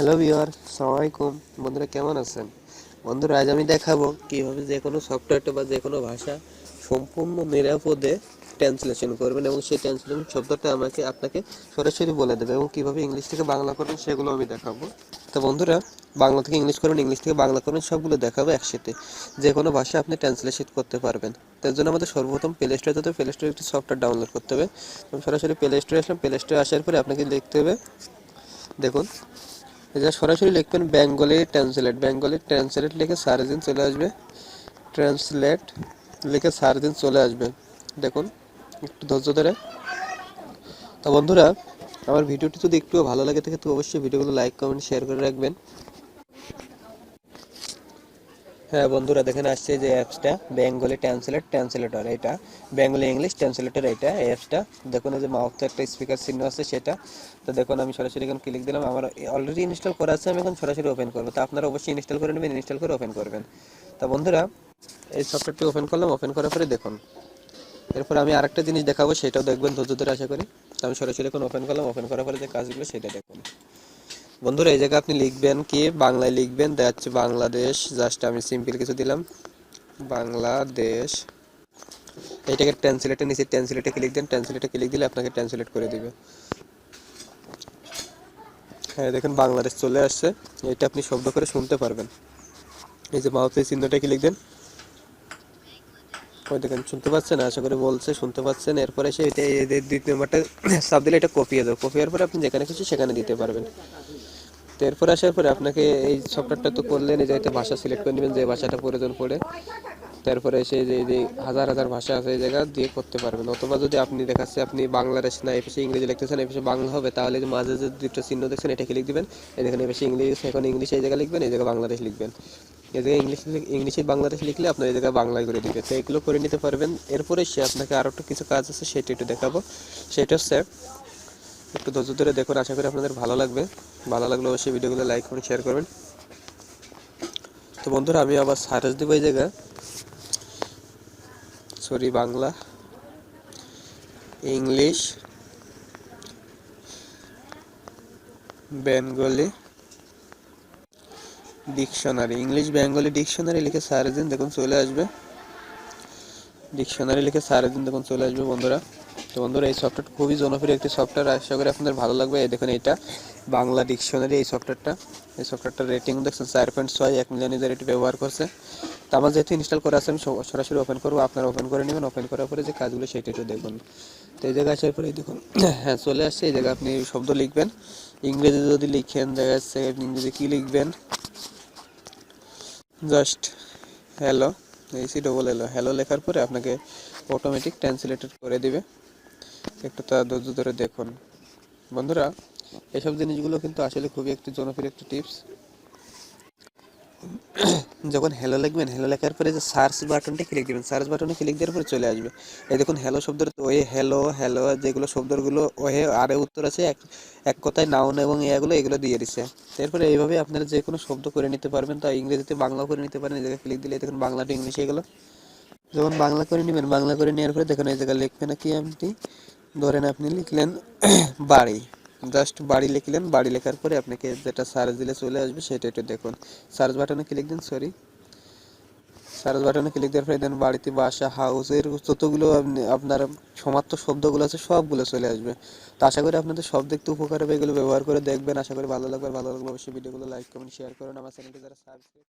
Hello viewer সালামালাইকুম বন্ধুরা কেমন আছেন? বন্ধুরা, আজ আমি দেখাবো কীভাবে যে কোনো সফটওয়্যারটা বা যে কোনো ভাষা সম্পূর্ণ নিরাপদে ট্রান্সলেশন করবেন এবং সেই ট্রান্সলেশন শব্দটা আমাকে আপনাকে সরাসরি বলে দেবে এবং কীভাবে ইংলিশ থেকে বাংলা করবেন সেগুলো আমি দেখাবো। তো বন্ধুরা, বাংলা থেকে ইংলিশ করবেন ইংলিশ থেকে বাংলা করবেন, সবগুলো দেখাবো একসাথে। যে কোনো ভাষা আপনি ট্রান্সলেশন করতে পারবেন। তার জন্য আমাদের সর্বপ্রথম প্লে স্টোরে যেতে প্লে স্টোরে একটি সফটওয়্যার ডাউনলোড করতে হবে। সরাসরি প্লে স্টোরে আসলাম। প্লে স্টোরে আসার পরে আপনাকে লিখতে হবে, দেখুন এটা সরাসরি লিখবেন বেঙ্গলি ট্রান্সলেট বেঙ্গলি ট্রান্সলেট লিখে সার্চ চলে আসবে। ট্রান্সলেট লিখে সার্চ চলে আসবে। দেখুন, একটু ধৈর্য ধরে। তো বন্ধুরা, আমার ভিডিওটি যদি একটু ভালো লাগে থাকে, তো অবশ্যই ভিডিওগুলো লাইক কমেন্ট শেয়ার করে রাখবেন। হ্যাঁ বন্ধুরা দেখেন আসছে যে অ্যাপসটা বেঙ্গলি ট্রান্সলেট ট্রান্সলেটর এটা বেঙ্গলি ইংলিশ ট্রান্সলেটর এটা, এই অ্যাপসটা দেখুন যে মাউথে একটা স্পিকার চিহ্ন আছে সেটা। তো দেখুন আমি সরাসরি এখন ক্লিক দিলাম, আমার অলরেডি ইনস্টল করা আছে, আমি এখন সরাসরি ওপেন করব। তো আপনারা অবশ্যই ইনস্টল করে নেবেন ইনস্টল করে ওপেন করবেন। তো বন্ধুরা, এই সফটওয়্যারটি ওপেন করলাম ওপেন করার পরে দেখুন। এরপর আমি আরেকটা জিনিস দেখাবো, সেটাও দেখবেন ধৈর্য ধরে আশা করি। তো আমি সরাসরি এখন ওপেন করলাম ওপেন করার পরে যে কাজগুলো সেটা দেখুন। বন্ধুরা, এই জায়গায় আপনি লিখবেন কি? বাংলায় লিখবেন দেখা যাচ্ছে বাংলাদেশ, জাস্ট আমি সিম্পল কিছু দিলাম। বাংলাদেশ। এইটাকে ট্রান্সলেটে নিচে ট্রান্সলেটে ক্লিক দেন ট্রান্সলেটে ক্লিক দিলে আপনাকে ট্রান্সলেট করে দিবে। হ্যাঁ দেখেন বাংলাদেশ চলে আসছে। এটা আপনি শব্দ করে শুনতে পারবেন। এই যে মাউথের চিহ্নটা ক্লিক দেন। ওই দেখেন, শুনতে পাচ্ছেন? আশা করি বলছে, শুনতে পাচ্ছেন। এরপরে সে এটা দ্বিতীয় নাম্বারটা সাব দিলে এটা কপিয়ে দেবো কপিয়ার পরে আপনি যেখানে খুশি সেখানে দিতে পারবেন। তো এরপর আসার পরে আপনাকে এই সফটওয়্যারটা তো করলেন, এই জায়গাতে ভাষা সিলেক্ট করে নেবেন যে ভাষাটা প্রয়োজন পড়ে। তারপরে এসে যে হাজার হাজার ভাষা আছে এই জায়গা দিয়ে করতে পারবেন। অথবা যদি আপনি দেখাচ্ছে আপনি বাংলাদেশ না এপিসে ইংরেজি লিখতেছেন এপিসে বাংলা হবে, তাহলে যে মাঝে যে দুটো চিহ্ন দেখছেন এটা লিখ দিবেন। এই দেখেন এপিসে ইংলিশ এখন ইংলিশ এই জায়গায় লিখবেন, এই জায়গায় বাংলাদেশ লিখবেন। এই জায়গায় ইংলিশ, ইংলিশে বাংলাদেশ লিখলে আপনার এই জায়গায় বাংলায় করে দিবে তো এগুলো করে নিতে পারবেন। এরপরে সে আপনাকে আরও একটু কিছু কাজ আছে, সেটা একটু দেখাবো। সেটা হচ্ছে একটু ধৈর্য ধরে দেখুন, আশা করি আপনাদের ভালো লাগবে। ভালো লাগলে অবশ্যই ভিডিওগুলো লাইক করুন শেয়ার করবেন তো বন্ধুরা, আমি আবার সার্চ দেবো এই জায়গায়। Sorry Bangla. English Bengali dictionary English Bengali dictionary লিখে সার্চ দিন, দেখুন চলে আসবে। ডিকশনারি লিখে সার্চ দিন, দেখুন চলে আসবে বন্ধুরা। তো বন্ধুরা, এই সফটওয়্যার খুবই জনপ্রিয় একটি সফটওয়্যার আশা করি আপনাদের ভালো লাগবে। এই দেখুন এটা, বাংলা ডিকশনারি এই সফটওয়্যারটা এই সফটওয়্যারটার রেটিং দেখছেন চার পয়েন্ট ছয়, এক মিলিয়ন ইউজার এটি ব্যবহার করছে। তো আমার যেহেতু ইনস্টল করা আছে, আমি সরাসরি ওপেন করব, আপনারা ওপেন করে নেবেন। ওপেন করার পরে যে কাজগুলো সেটা একটু দেখুন। তো এই জায়গায় আসার পরে দেখুন হ্যাঁ চলে আসছে। এই জায়গায় আপনি শব্দ লিখবেন। ইংরেজি যদি লিখেন, দেখা যাচ্ছে ইংরেজি কী লিখবেন? জাস্ট হ্যালো এসি ডবল এলো হ্যালো লেখার পরে আপনাকে অটোমেটিক ট্রান্সলেটেড করে দিবে। একটু তা ধৈর্য ধরে দেখুন। বন্ধুরা, এসব জিনিসগুলো কিন্তু আসলে খুবই একটি জনপ্রিয় একটি টিপস। যখন হ্যালো লিখবেন হ্যালো লেখার পরে যে সার্চ বাটনটা ক্লিক দিবেন সার্চ বাটনে ক্লিক দেওয়ার পরে চলে আসবে। এই দেখুন হ্যালো শব্দের ওয়ে হ্যালো হ্যালো যেগুলো শব্দগুলো ওহে আরে উত্তর আছে, এক এক কথায় নাউন এবং এগুলো এগুলো দিয়ে দিচ্ছে এরপরে এইভাবে আপনারা যে কোনো শব্দ করে নিতে পারবেন, তা ইংরেজিতে বাংলা করে নিতে পারেন, এই জায়গায় ক্লিক দিলে দেখুন বাংলা টু ইংলিশ এগুলো। যখন বাংলা করে নেবেন, বাংলা করে নেওয়ার পরে দেখুন এই জায়গায় লিখবেন নাকি আপনি ধরেন আপনি লিখলেন বাড়ি। জাস্ট বাড়ি লিখলেন, বাড়ি লেখার পরে আপনাকে যেটা সার্চ দিলে চলে আসবে সেটা একটু দেখুন। সার্চ বাটনে ক্লিক দিন সরি সার্চ বাটনে ক্লিক দেওয়ার পরে দেন বাড়িতে বাসা হাউসের যতগুলো আপনি আপনার সমার্থ শব্দগুলো আছে, সবগুলো চলে আসবে। তো আশা করি আপনাদের সব দেখতে উপকার হবে, এগুলো ব্যবহার করে দেখবেন। আশা করি ভালো লাগবে। ভালো লাগলে অবশ্যই ভিডিওগুলো লাইক কমেন্ট শেয়ার করুন। আমার চ্যানেলটি যারা সাবস্ক্রাইব